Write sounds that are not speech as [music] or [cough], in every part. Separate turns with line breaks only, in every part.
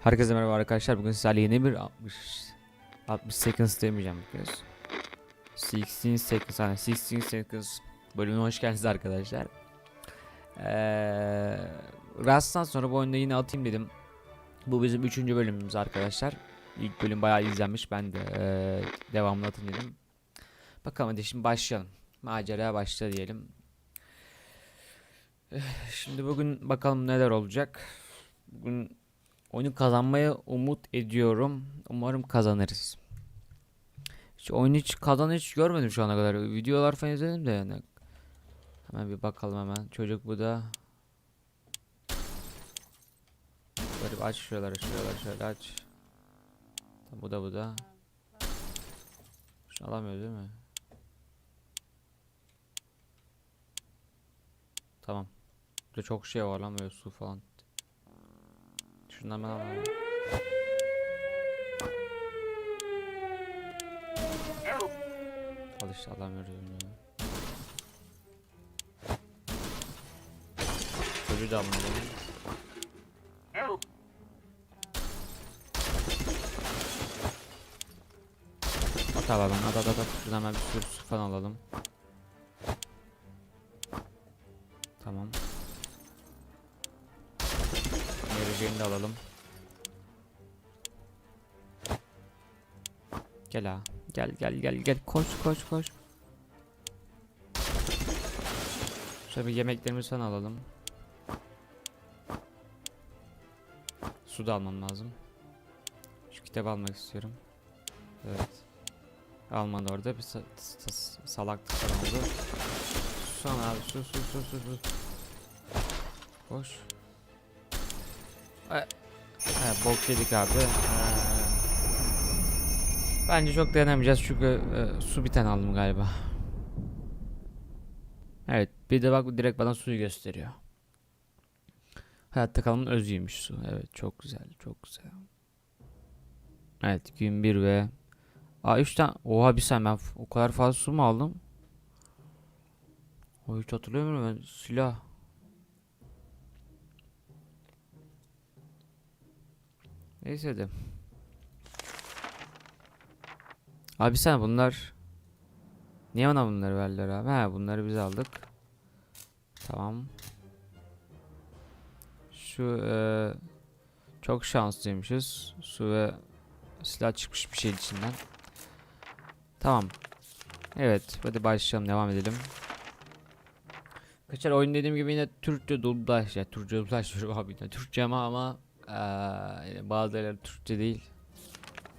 Herkese merhaba arkadaşlar. Bugün sizlerle yeni bir 60 60 seconds demeyeceğim kez. 16 seconds hani 16 seconds bölümüne hoş geldiniz arkadaşlar. Eee Rust'tan sonra bu oyunda yine atayım dedim. Bu bizim 3. bölümümüz arkadaşlar. İlk bölüm bayağı izlenmiş. Ben de eee devamını atayım dedim. Bakalım hadi şimdi başlayalım. Maceraya başla diyelim. Eh, Şimdi bugün bakalım neler olacak. Bugün Oyunu kazanmaya umut ediyorum. Umarım kazanırız. Hiç oyunu hiç kazan hiç görmedim şu ana kadar. Videolar falan izledim de yani. Hemen bir bakalım hemen. Çocuk bu da. Böyle aç şuraları şuraları şöyle aç. Bu da bu da. Şunu alamıyor değil mi? Tamam. Burada çok şey var lan böyle su falan. Şundan ben alayım. Al işte alamıyoruz bunu. Çocuğu da almayalım. At alalım at at at. Şuradan hemen bir sürü su falan alalım. Vereceğini de alalım. Gel ha. Gel gel gel gel. Koş koş koş. Şöyle bir yemeklerimizi falan alalım. Su da almam lazım. Şu kitabı almak istiyorum. Evet. Almadı orada bir sa- sa- salaklık oldu. Su al abi su su su su su. Koş. Ay. Ha, bok yedik abi. Ha. Bence çok dayanamayacağız çünkü e, su bir tane aldım galiba. Evet bir de bak direkt bana suyu gösteriyor. Hayatta kalmanın özüymüş su. Evet çok güzel çok güzel. Evet gün bir ve Aa 3 tane Oha bir saniye ben o kadar fazla su mu aldım? O hiç hatırlıyor muyum ben silah Neyse de. Abi sen bunlar Niye bana bunları verdiler abi? He bunları biz aldık. Tamam. Şu eee, çok şanslıymışız. Su ve silah çıkmış bir şeyin içinden. Tamam. Evet, hadi başlayalım, devam edelim. Kaçar oyun dediğim gibi yine Türkçe dublaj ya Türkçe dublaj abi yine Türkçe ama ama bazı yerler Türkçe değil.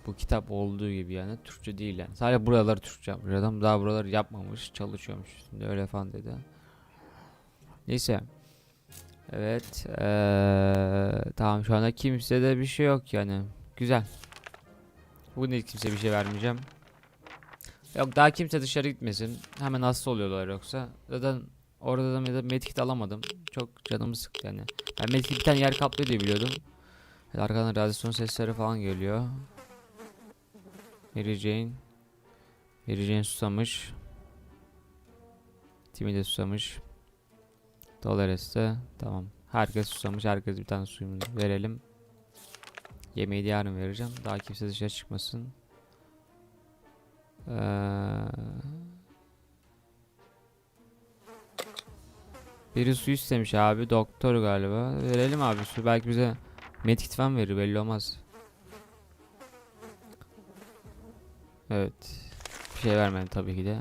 Bu kitap olduğu gibi yani Türkçe değil yani. Sadece buraları Türkçe yapmış adam. Daha buraları yapmamış, çalışıyormuş üstünde öyle falan dedi. Neyse. Evet. eee, tamam şu anda kimsede bir şey yok yani. Güzel. Bugün de hiç kimse bir şey vermeyeceğim. Yok daha kimse dışarı gitmesin. Hemen hasta oluyorlar yoksa. Zaten orada da med- medkit alamadım. Çok canımı sıktı yani. Ben medkit bir tane yer kaplıyor diye biliyordum. Arkadan radyasyon sesleri falan geliyor. Mary Jane. Mary Jane susamış. Timmy de susamış. Dolores de. Tamam. Herkes susamış. Herkes bir tane suyunu verelim. Yemeği de yarın vereceğim. Daha kimse dışarı çıkmasın. Ee... Biri su istemiş abi. Doktor galiba. Verelim abi su. Belki bize medkit falan verir. Belli olmaz. Evet. Bir şey vermedi tabii ki de.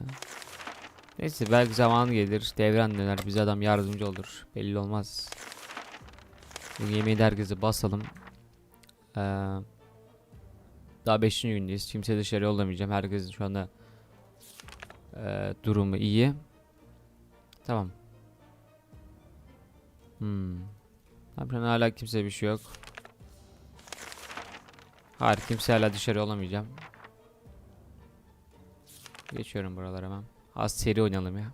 Neyse belki zaman gelir. Devran döner. Bize adam yardımcı olur. Belli olmaz. Bugün yemeği de herkese basalım. Ee, daha 5. gündeyiz. Kimse dışarı yollamayacağım. Herkesin şu anda ee, durumu iyi. Tamam. Hmm. An hala kimse bir şey yok. Hayır kimse hala dışarı yollamayacağım. Geçiyorum buralara hemen. Az seri oynayalım ya.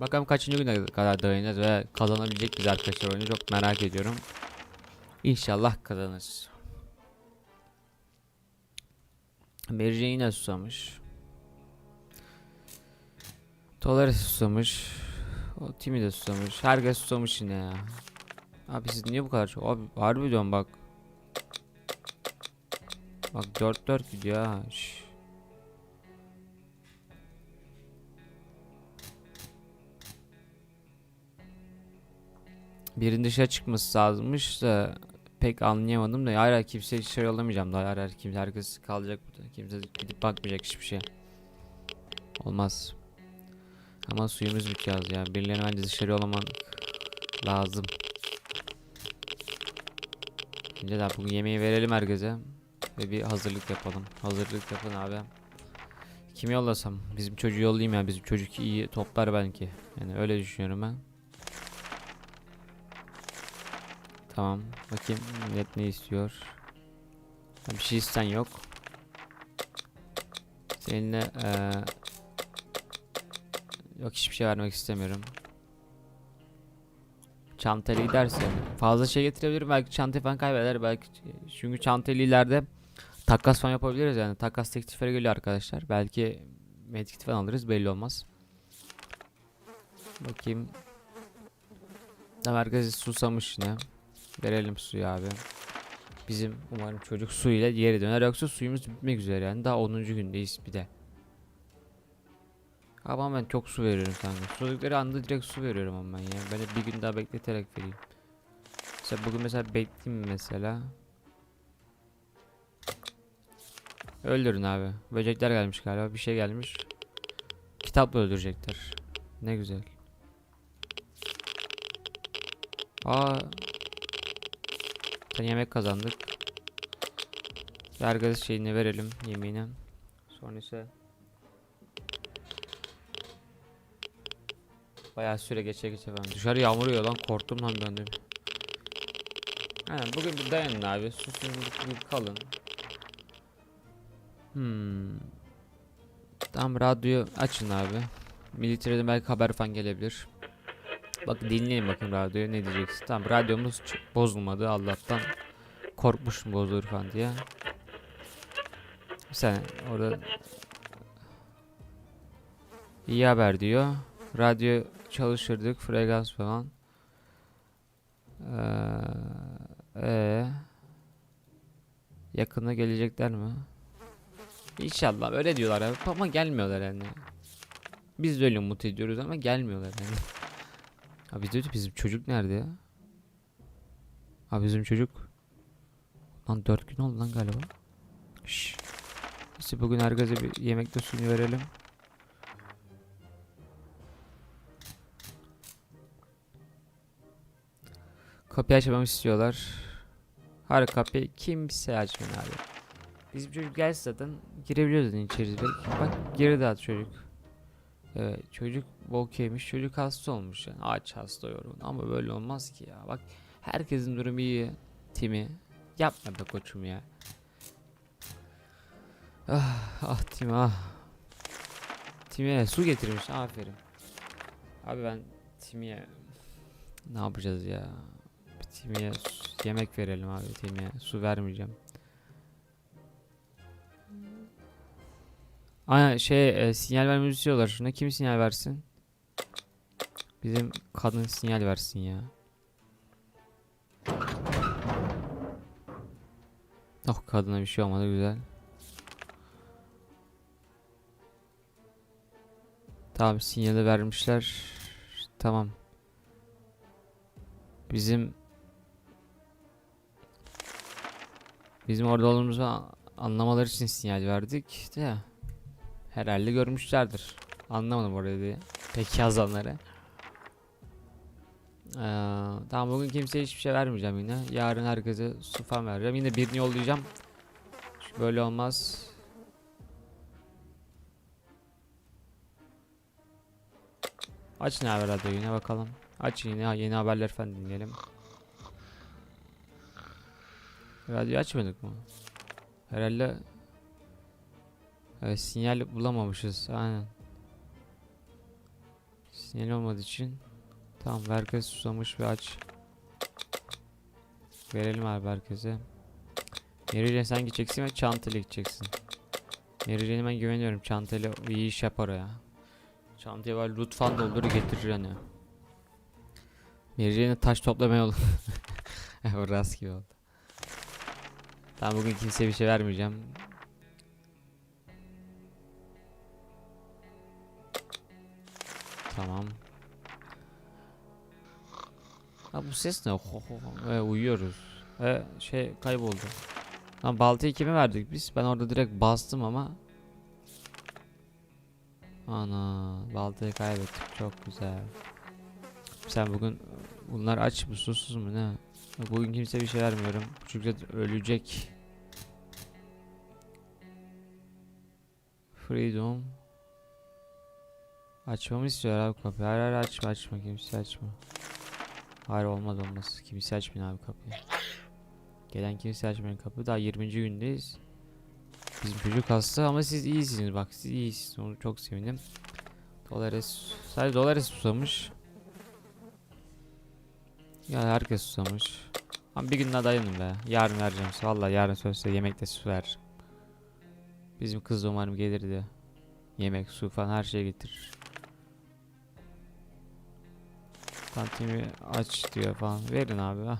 Bakalım kaçıncı güne kadar dayanacağız ve kazanabilecek biz arkadaşlar oyunu çok merak ediyorum. İnşallah kazanırız. Jane yine susamış. Dolores susamış. O Timi de susamış. Herkes susamış yine ya. Abi siz niye bu kadar çok? Abi harbi diyorum bak. Bak 4-4 gidiyor ha. Şş. Birinin dışarı çıkması lazımmış da pek anlayamadım da. Hayır kimse dışarı yollamayacağım da hayır kimse herkes kalacak burada. Kimse gidip bakmayacak hiçbir şey olmaz. Ama suyumuz bitiyor ya. Birilerini bence dışarı yollaman lazım. Bence de bugün yemeği verelim herkese ve bir hazırlık yapalım hazırlık yapın abi kimi yollasam bizim çocuğu yollayayım ya bizim çocuk iyi toplar belki yani öyle düşünüyorum ben Tamam. Bakayım millet ne istiyor. Bir şey isten yok. Seninle eee yok hiçbir şey vermek istemiyorum. Çantayla giderse fazla şey getirebilirim belki çantayı falan kaybeder belki çünkü çantayla ileride takas falan yapabiliriz yani takas teklifleri geliyor arkadaşlar belki medkit falan alırız belli olmaz. Bakayım. Tamam herkes susamış yine. Verelim suyu abi. Bizim umarım çocuk su ile geri döner yoksa suyumuz bitmek üzere yani daha 10. gündeyiz bir de. Ama ben çok su veriyorum kanka. Sudukları anda direkt su veriyorum ama ben ya. De bir gün daha bekleterek vereyim. Mesela bugün mesela bekleyeyim mesela. Öldürün abi. Böcekler gelmiş galiba. Bir şey gelmiş. Kitapla öldürecekler. Ne güzel. Aa Zaten yemek kazandık. Yargı şeyini verelim yemeğine. Sonra ise Bayağı süre geçe geçe ben. Dışarı yağmur yağıyor lan korktum lan ben de. Aynen bugün bir dayanın abi. Gibi kalın. Hmm. Tamam radyoyu açın abi. Militeriden belki haber falan gelebilir. Bak dinleyin bakın radyoyu ne diyeceksin. Tamam radyomuz bozulmadı Allah'tan. Korkmuşum bozulur falan diye. Sen orada iyi haber diyor. Radyo çalıştırdık frekans falan. Ee, ee, yakında gelecekler mi? İnşallah öyle diyorlar abi ama gelmiyorlar yani. Biz de öyle umut ediyoruz ama gelmiyorlar yani. [laughs] Abi dedi bizim çocuk nerede ya? Abi bizim çocuk. Lan 4 gün oldu lan galiba. Şşş. Neyse bugün herkese bir yemekte suyu verelim. Kapıyı açmamı istiyorlar. Hayır kapıyı kimse açmıyor abi. Bizim çocuk gelse zaten girebiliyor zaten içeri direkt. Bak geri dağıt çocuk. Evet çocuk bok yemiş çocuk hasta olmuş yani. Aç hasta yorgun. Ama böyle olmaz ki ya. Bak herkesin durumu iyi Timi. Yapma be koçum ya. Ah, ah Timi ah. Timi'ye su getirmiş aferin. Abi ben Timi'ye ne yapacağız ya? Timi'ye yemek verelim abi Timi'ye su vermeyeceğim Aynen şey e, sinyal vermemizi istiyorlar. Şuna kim sinyal versin? Bizim kadın sinyal versin ya. Oh kadına bir şey olmadı güzel. Tamam sinyali vermişler. Tamam. Bizim Bizim orada olduğumuzu anlamaları için sinyal verdik de herhalde görmüşlerdir. Anlamadım orada diye. Peki yazanları. Ee, tamam bugün kimseye hiçbir şey vermeyeceğim yine. Yarın herkese su falan vereceğim. Yine birini yollayacağım. Çünkü böyle olmaz. Aç ne haber radyo yine bakalım. Aç yine yeni haberler falan dinleyelim. Radyo açmadık mı? Herhalde Evet, sinyal bulamamışız. Aynen. Sinyal olmadığı için tamam herkes susamış ve aç. Verelim abi herkese. Merice sen gideceksin ve çantayla gideceksin. Merice'ye ben güveniyorum. Çantayla iyi iş yapar o ya. Çantaya var loot falan doldurur getirir hani. Merceğine taş toplamaya olur. Rast gibi oldu. Tamam bugün kimseye bir şey vermeyeceğim. Tamam. Ha bu ses ne? Ho, ho, ho. Ve uyuyoruz. Ve şey kayboldu. Lan baltayı kime verdik biz? Ben orada direkt bastım ama. Ana baltayı kaybettik. Çok güzel. Sen bugün bunlar aç mı susuz mu ne? Bugün kimse bir şey vermiyorum. Çünkü ölecek. Freedom. Açmamı istiyor abi kapıyı. Hayır hayır açma açma kimse açma. Hayır olmaz olmaz. Kimse açmayın abi kapıyı. Gelen kimse açmayın kapıyı. Daha 20. gündeyiz. Bizim çocuk hasta ama siz iyisiniz bak siz iyisiniz. Onu çok sevindim. Dolares sadece Dolares susamış. Ya herkes susamış. Ama bir gün daha dayanın be. Yarın vereceğim size. Vallahi yarın sözse yemekte su ver. Bizim kız umarım gelirdi. Yemek, su falan her şey getirir. Kantimi aç diyor falan. Verin abi ha.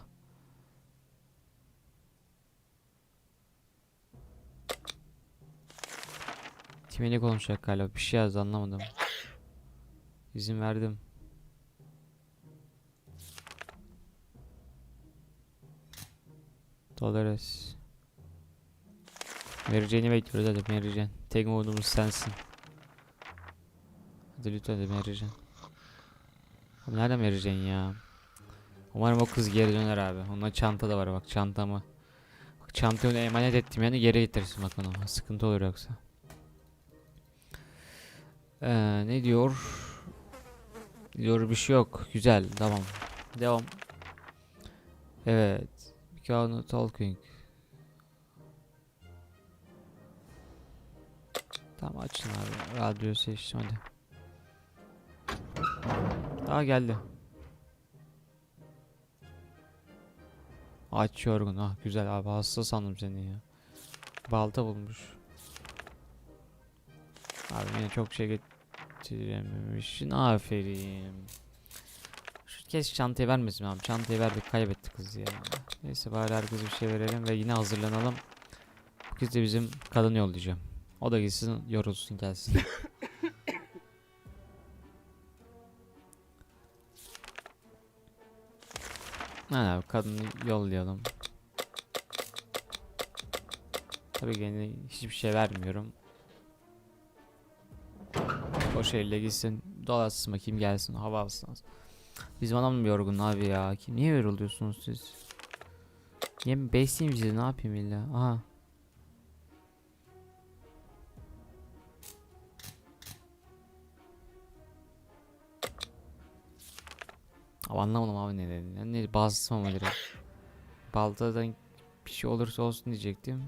Kime ne konuşacak galiba? Bir şey yazdı anlamadım. İzin verdim. Dolores. Vereceğini bekliyoruz hadi vereceğin. Tek umudumuz sensin. Hadi lütfen hadi vereceğin. Nereden vereceksin ya? Umarım o kız geri döner abi. Onda çanta da var bak çantamı. Bak çantayı emanet ettim yani geri getirsin bak onu. Sıkıntı olur yoksa. Ee, ne diyor? Diyor bir şey yok. Güzel tamam. Devam. Evet. Become talking. Tamam açın abi. Radyo seçtim hadi. Daha geldi. Aç yorgun. Ah güzel abi hasta sandım seni ya. Balta bulmuş. Abi yine çok şey getirememişsin. Aferin. Şu kez çantayı vermesin abi. Çantayı verdik kaybetti kız ya. Neyse bari herkese bir şey verelim ve yine hazırlanalım. Bu kez de bizim kadın yollayacağım. O da gitsin yorulsun gelsin. [laughs] Ha abi kadını yollayalım. Tabii gene hiçbir şey vermiyorum. O şeyle gitsin dolaşsın bakayım gelsin hava alsın. Bizim adam mı yorgun abi ya? Kim, niye yoruluyorsunuz siz? Niye besleyeyim sizi ne yapayım illa? Aha. Abi anlamadım abi ne dedin. Yani ne direkt. Baltadan bir şey olursa olsun diyecektim.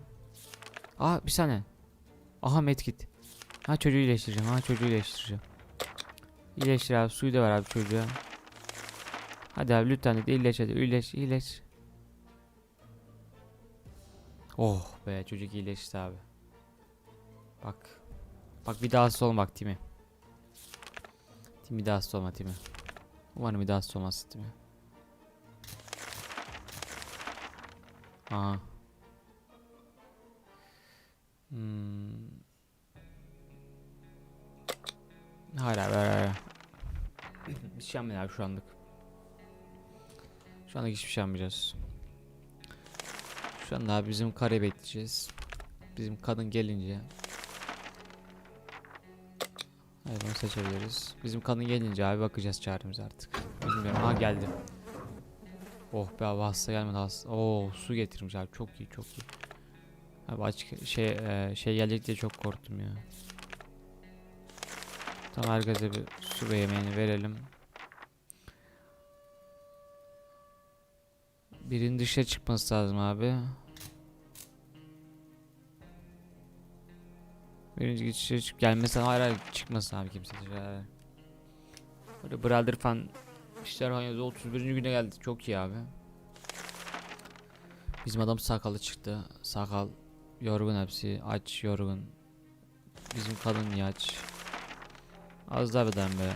Aa bir saniye. Aha medkit. Ha çocuğu iyileştireceğim. Ha çocuğu iyileştireceğim. İyileştir abi. Suyu da ver abi çocuğa. Hadi abi lütfen de iyileş hadi. İyileş iyileş. Oh be çocuk iyileşti abi. Bak. Bak bir daha hasta olma bak Timi. Timi daha hasta olma Timi. Umarım bir daha olmaz Timi. Aha. Hmm. Hayır abi hayır. [clears throat] Bir şey yapmayın abi şu anlık. Şu anlık hiçbir şey yapmayacağız. Şu anda abi bizim kare bekleyeceğiz. Bizim kadın gelince. Evet onu seçebiliriz. Bizim kadın gelince abi bakacağız çaremize artık. Bilmiyorum ha geldi. Oh be abi hasta gelmedi hasta. Oo su getirmiş abi çok iyi çok iyi. Abi açık şey e, şey gelecek diye çok korktum ya. Tamam herkese bir su ve yemeğini verelim. Birinin dışarı çıkması lazım abi. Birinci dışarı çık gelmesi hayır hayır çıkmasın abi kimse dışarı. Böyle brother fan işler yazıyor 31. güne geldi çok iyi abi. Bizim adam sakalı çıktı. Sakal yorgun hepsi aç yorgun. Bizim kadın niye aç? Az bir dayan be.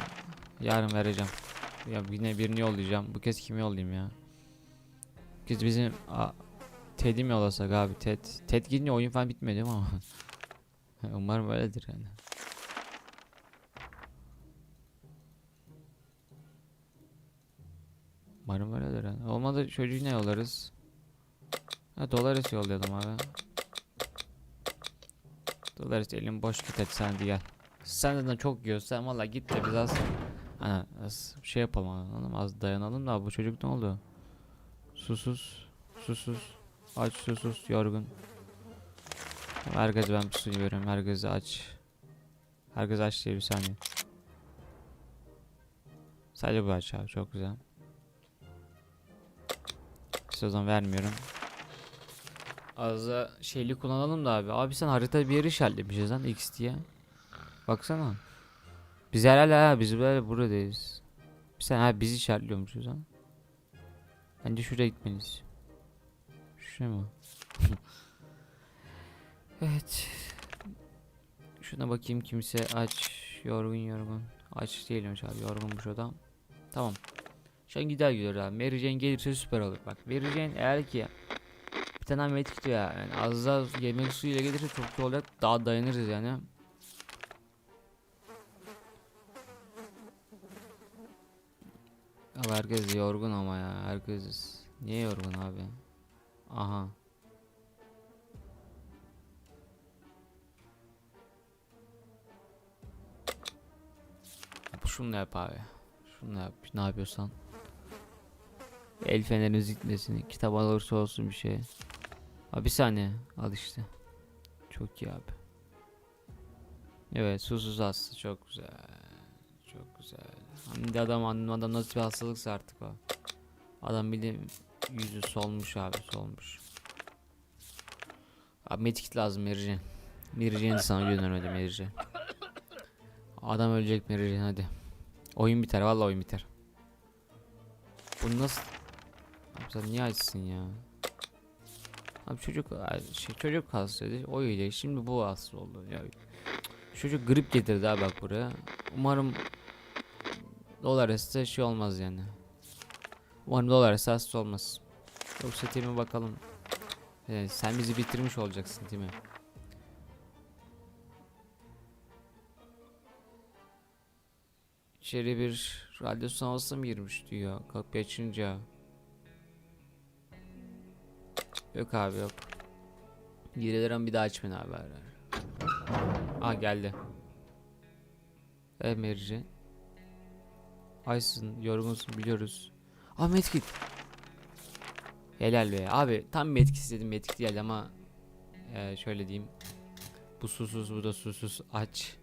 Yarın vereceğim. Ya yine birini yollayacağım. Bu kez kimi yollayayım ya? Bu kez bizim Ted'i mi yollasak abi? Ted. Ted gidince oyun falan bitmiyor değil mi ama? [laughs] Umarım öyledir yani. Umarım öyledir yani. Olmadı çocuğu ne yollarız? Ha Dolares yollayalım abi. Dolares elim boş git hadi sen gel. Sen de çok yiyorsun sen valla git de biz az Ana az şey yapalım anladın mı? Az dayanalım da bu çocuk ne oldu? Susuz susuz aç susuz yorgun. Herkes ben bir suyu veriyorum herkes aç. Herkes aç diye bir saniye. Sadece bu aç abi çok güzel. Size o zaman vermiyorum. Az da şeyli kullanalım da abi. Abi sen harita bir yeri işaretlemişiz lan X diye. Baksana. Biz herhalde ha biz böyle buradayız. Sen ha bizi işaretliyormuşuz ha. Bence şuraya gitmeliyiz. Şuraya mı? [laughs] evet. Şuna bakayım kimse aç. Yorgun yorgun. Aç değilmiş abi yorgunmuş adam. Tamam. Şu an gider gidiyor abi. Mary Jane gelirse süper olur. Bak Mary Jane eğer ki bir tane medkit ya. Yani az daha yemek suyuyla gelirse çok iyi olacak. Daha dayanırız yani. Abi herkes yorgun ama ya. Herkes niye yorgun abi? Aha. Şunu yap abi. Şunu yap. Ne yapıyorsan. El feneriniz gitmesin. Kitap alırsa olsun bir şey. Abi bir saniye. Al işte. Çok iyi abi. Evet susuz hasta çok güzel. Çok güzel. Şimdi adam adam nasıl bir hastalıksa artık o. Adam bildiğin yüzü solmuş abi solmuş. Abi medkit lazım Merican. Merican'ı sana göndermedim Merican. Adam ölecek Merican hadi. Oyun biter vallahi oyun biter. Bu nasıl? Abi sen niye açsın ya? Abi çocuk şey, çocuk hastaydı. O öyle. Şimdi bu hasta oldu. Ya çocuk grip getirdi abi bak buraya. Umarım Dolares'te şey olmaz yani. Umarım Dolares'te hasta olmaz. Yoksa Tim'e bakalım. Ee, sen bizi bitirmiş olacaksın Tim'e. İçeri bir radyo sınavası mı girmiş diyor kapıyı açınca. Yok abi yok. Girelerim bir daha açmayın abi. Aa geldi. Evet Merici. Aysın yorgunsun biliyoruz. Aa medkit. Helal be. Abi tam medkit istedim medkit geldi ama eee, şöyle diyeyim. Bu susuz bu da susuz aç.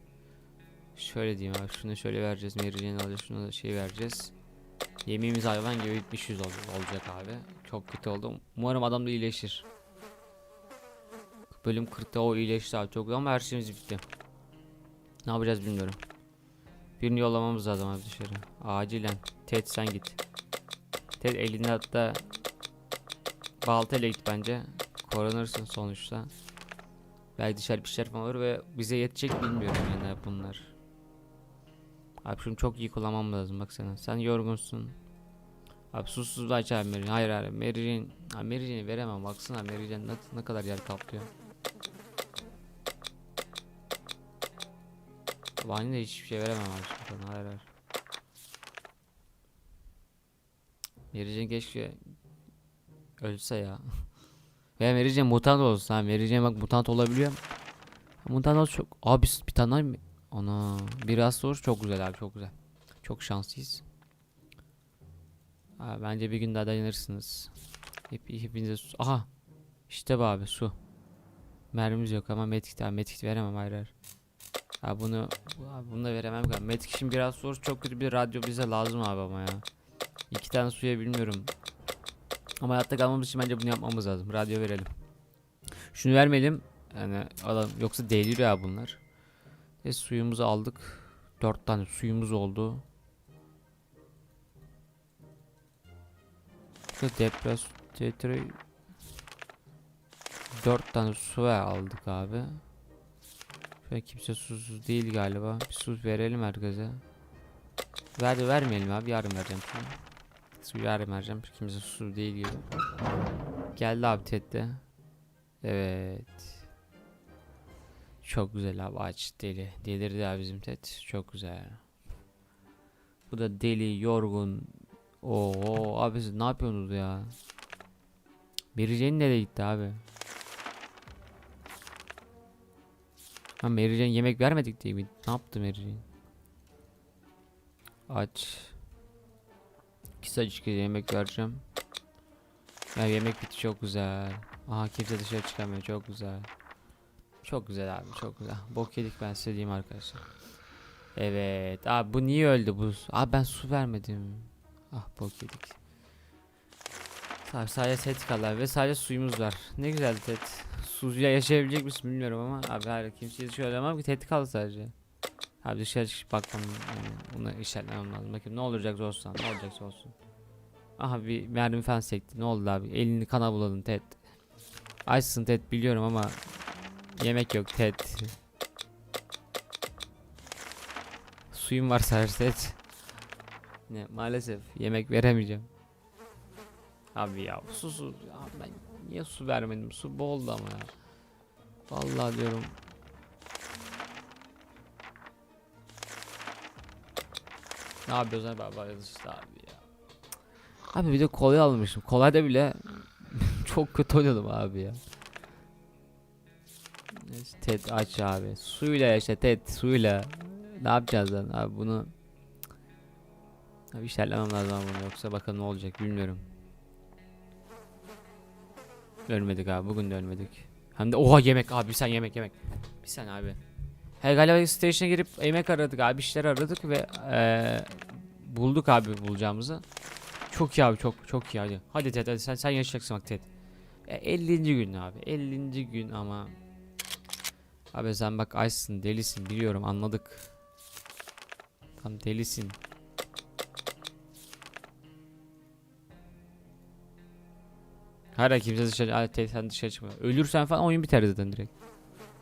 Şöyle diyeyim abi şunu şöyle vereceğiz. Merice'ni alacağız şunu da şey vereceğiz. Yemeğimiz hayvan gibi bitmiş yüz oldu, olacak abi. Çok kötü oldu. Umarım adam da iyileşir. Bölüm 40'ta o iyileşti abi çok ama her şeyimiz bitti. Ne yapacağız bilmiyorum. Birini yollamamız lazım abi dışarı. Acilen. Ted sen git. Ted elinde hatta baltayla git bence. Korunursun sonuçta. Belki dışarı bir şeyler falan olur ve bize yetecek bilmiyorum yani bunlar. Abi şunu çok iyi kullanmam lazım baksana. Sen yorgunsun. Abi susuz aç abi Mary. Hayır hayır Mary'in. Ha Mary'ini veremem baksana Mary'in ne, ne kadar yer kaplıyor. Vani de hiçbir şey veremem abi şimdi. Hayır hayır. Mary'in keşke ölse ya. [laughs] Veya Mary'in mutant olsun ha. Mary'in bak mutant olabiliyor. Mutant olsa çok. Abi bir tane? Ana bir hasta olur çok güzel abi çok güzel. Çok şanslıyız. Abi, bence bir gün daha dayanırsınız. Hep, hepinize su. Aha. İşte bu abi su. Mermimiz yok ama medkit abi medkit veremem hayır hayır. Ha bunu bu- abi bunu da veremem galiba. Medkit'in biraz zor çok kötü bir radyo bize lazım abi ama ya. İki tane suya bilmiyorum. Ama hayatta kalmamız için bence bunu yapmamız lazım. Radyo verelim. Şunu vermeyelim. Yani adam yoksa deliriyor ya bunlar. Ve suyumuzu aldık. Dört tane suyumuz oldu. Şu depres tetre dört tane su aldık abi. Ve kimse susuz değil galiba. Bir sus verelim herkese. Ver vermeyelim abi yarın vereceğim şimdi. Su yarın vereceğim. Kimse susuz değil gibi. Geldi abi Ted'de. Evet. Çok güzel abi aç deli. Delirdi abi bizim Ted. Çok güzel. Bu da deli, yorgun. Oo abi siz ne yapıyorsunuz ya? Mary Jane nereye gitti abi? Ha Mary Jane yemek vermedik diye mi? Ne yaptı Mary Jane? Aç. Açık yemek vereceğim. Ya yemek bitti çok güzel. Aha kimse dışarı çıkamıyor çok güzel. Çok güzel abi çok güzel. Bok yedik ben size diyeyim arkadaşlar. Evet. Abi bu niye öldü bu? Abi ben su vermedim. Ah bok yedik. Abi sadece set kaldı ve sadece suyumuz var. Ne güzel tet. Suya yaşayabilecek misin bilmiyorum ama abi hayır kimseye söylemem ki tet kaldı sadece. Abi dışarı çıkıp bakmam yani bunu işaretlemem lazım. Bakayım ne olacaksa olsun ne olacaksa olsun. Aha bir mermi falan sekti. Ne oldu abi? Elini kana buladın Ted. Açsın Ted biliyorum ama yemek yok Ted. Suyum var sadece Ted. Ne maalesef yemek veremeyeceğim. Abi ya susuz ya ben niye su vermedim? Su boldu ama ya. Vallahi diyorum. Ne yapıyoruz abi abi işte abi ya. Abi bir de kolay almışım. Kolayda bile [laughs] çok kötü oynadım abi ya. Ted aç abi. Suyla yaşa Ted suyla. Ne yapacağız lan abi bunu. Abi işaretlemem lazım bunu yoksa bakalım ne olacak bilmiyorum. Ölmedik abi bugün de ölmedik. Hem de oha yemek abi sen yemek yemek. Bir sen abi. He galiba station'a girip yemek aradık abi işler aradık ve eee, bulduk abi bulacağımızı. Çok iyi abi çok çok iyi hadi. Hadi Ted hadi sen, sen yaşayacaksın bak Ted. E, 50. gün abi 50. gün ama. Abi sen bak açsın delisin biliyorum anladık. Tam delisin. Hala kimse dışarı sen dışarı çıkma. Ölürsen falan oyun biter zaten direkt.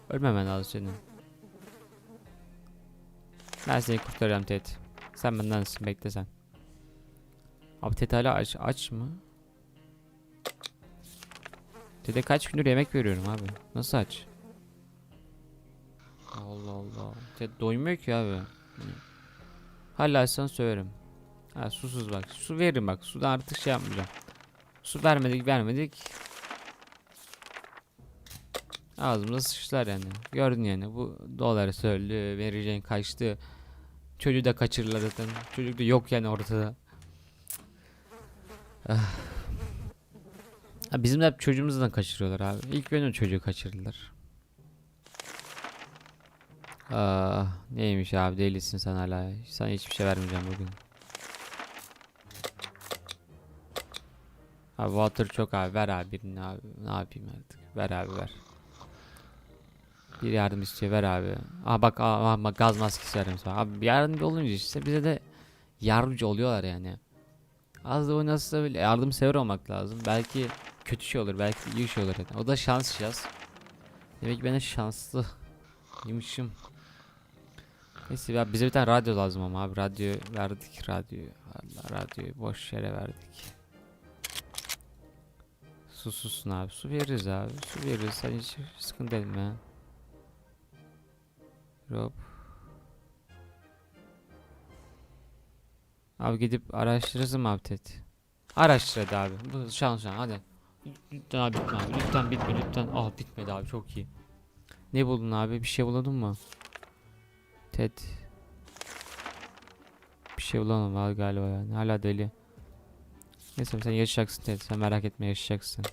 Ölmemen lazım senin. Ben seni kurtaracağım Ted. Sen bendensin bekle sen. Abi Ted hala aç, aç mı? Ted'e kaç gündür yemek veriyorum abi. Nasıl aç? Allah Allah. Ted doymuyor ki abi. Hani Hala açsan söylerim. Ha susuz bak. Su veririm bak. Sudan artık şey yapmayacağım. Su vermedik vermedik. Ağzımıza sıçtılar yani. Gördün yani. Bu dolar söyledi. Vereceğin kaçtı. Çocuğu da kaçırırlar zaten. Çocuk da yok yani ortada. Ah. Bizim de hep çocuğumuzdan kaçırıyorlar abi. İlk benim çocuğu kaçırdılar. Ah, neymiş abi delisin sen hala. Sana hiçbir şey vermeyeceğim bugün. Abi water çok abi ver abi birini abi. Ne yapayım artık. Ver abi ver. Bir yardım istiyor ver abi. Aa bak aa, aa, bak gaz maskesi verdim sana. Abi yardımcı olunca işte bize de yardımcı oluyorlar yani. Az da oynasa bile yardımsever olmak lazım. Belki kötü şey olur belki iyi şey olur. Yani. O da şans yaz. Demek ki ben de şanslı. Neyse ya bize bir tane radyo lazım ama abi radyo verdik radyo. Allah radyoyu boş yere verdik. Su susun abi su veririz abi su veririz sen hiç sıkıntı etme. Rob. Abi gidip araştırırsın mı abi Ted? Araştır hadi abi. Bu şans şans hadi. Lütfen abi bitme abi. Lütfen bitme lütfen. Ah bitmedi abi çok iyi. Ne buldun abi? Bir şey buldun mu? Ted. Bir şey bulamadım galiba yani. Hala deli. Neyse sen yaşayacaksın Ted. Sen merak etme yaşayacaksın.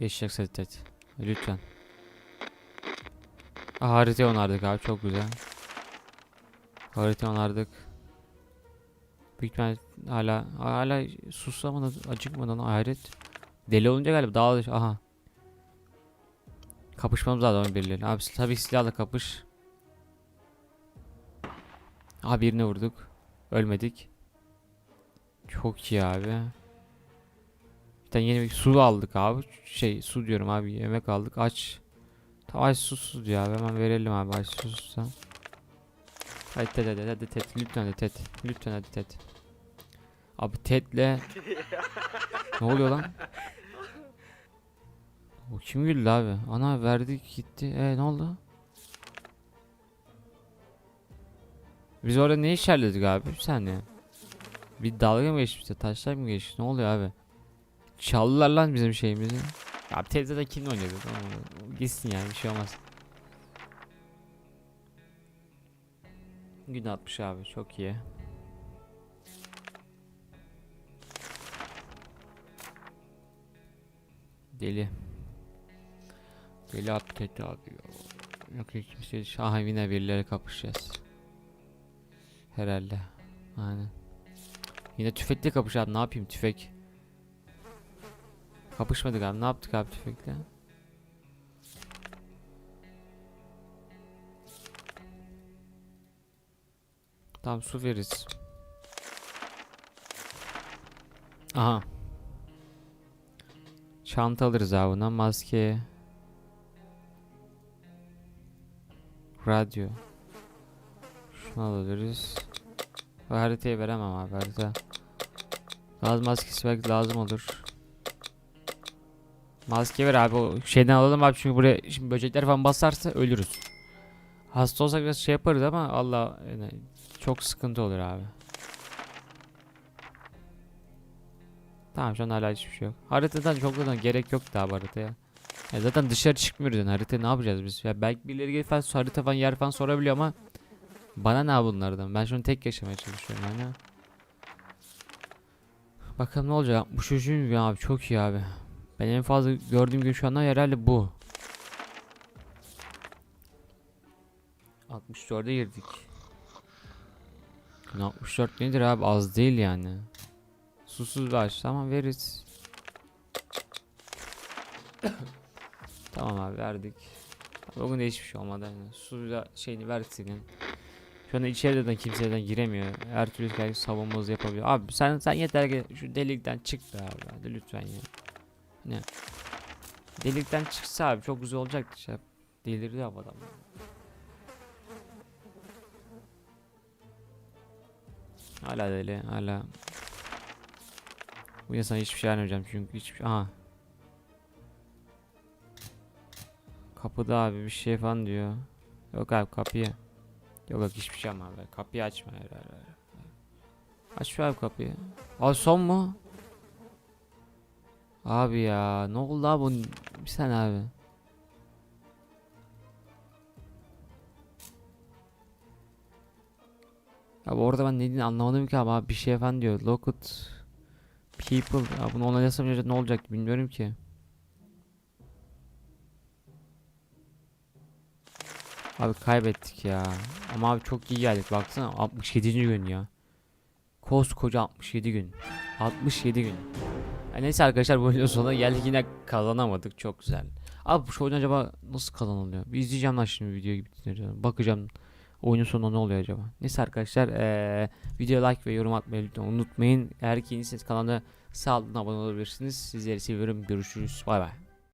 Yaşayacaksın Ted. Lütfen. Aa, haritayı onardık abi çok güzel. Haritayı onardık. Büyük ihtimal hala hala susamadan acıkmadan hayret. Deli olunca galiba daha da aha. Kapışmamız lazım birileri. Abi tabii silahla kapış. Abi birine vurduk. Ölmedik. Çok iyi abi. Bir tane yeni bir su aldık abi. Şey su diyorum abi yemek aldık aç. Tamam ay susuz ya hemen verelim abi ay susuzsa. Hadi tet hadi hadi tet lütfen hadi tet. Lütfen hadi tet. Abi tetle. ne oluyor lan? O kim güldü abi? Ana verdik gitti. E ne oldu? Biz orada ne işaretledik abi? Bir saniye. Bir dalga mı geçmişti? Taşlar mı geçti? Ne oluyor abi? Çaldılar lan bizim şeyimizi. Abi teyze de kim oynuyordu? Tamam? Gitsin yani bir şey olmaz. Gün atmış abi çok iyi. Deli. Deli atlet abi. Yok yok kimse Aha yine birileri kapışacağız. Herhalde. Aynen. Yine tüfekle kapış ne yapayım tüfek. Kapışmadık abi ne yaptık abi tüfekle. Tamam su veririz. Aha. Çanta alırız abi bundan maske. Radyo. Şunu alırız. Bu haritayı veremem abi harita. Gaz maskesi belki lazım olur. Maske ver abi o şeyden alalım abi çünkü buraya şimdi böcekler falan basarsa ölürüz. Hasta olsak biraz şey yaparız ama Allah yani çok sıkıntı olur abi. Tamam şu an hala hiçbir şey yok. Haritadan çok da gerek yok daha haritaya. Ya zaten dışarı çıkmıyoruz yani harita ne yapacağız biz? Ya belki birileri gelip falan harita falan yer falan sorabiliyor ama bana ne bunlardan? Ben şunu tek yaşamaya çalışıyorum yani. Bakalım ne olacak? Bu çocuğun ya abi çok iyi abi. Ben en fazla gördüğüm gün şu anda herhalde bu. 64'e girdik. Gün 64 nedir abi az değil yani. Susuz aç tamam veririz. Tamam abi verdik. Bugün de hiçbir şey olmadı yani. Suyla şeyini versin. Şu anda içeriden kimseden giremiyor. Her türlü kendi savunmamızı yapabiliyor. Abi sen sen yeter ki şu delikten çık be abi. Hadi lütfen ya. Ne? Delikten çıksa abi çok güzel olacaktı şey. Delirdi abi adam. Hala deli hala. Bu insan hiçbir şey vermeyeceğim çünkü hiçbir şey. Aha. Kapıda abi bir şey falan diyor. Yok abi kapıyı. Yok yok hiçbir şey ama abi. Kapıyı açma. Hayır, hayır, hayır. Aç şu abi kapıyı. Abi son mu? Abi ya ne oldu abi? Bir saniye abi. Abi orada ben ne dediğini anlamadım ki abi, abi bir şey falan diyor. Locut people. Ya bunu onaylasam ne olacak bilmiyorum ki. Abi kaybettik ya. Ama abi çok iyi geldik baksana 67. gün ya. Koskoca 67 gün. 67 gün. Ya neyse arkadaşlar bu videonun sonuna geldik yine kazanamadık çok güzel. Abi bu oyun acaba nasıl kazanılıyor? Bir izleyeceğim lan şimdi videoyu bitince. Bakacağım oyunun sonunda ne oluyor acaba. Neyse arkadaşlar eee video like ve yorum atmayı lütfen unutmayın. Eğer ki yeniyseniz kanalda sağ altına abone olabilirsiniz. Sizleri seviyorum. Görüşürüz. Bay bay.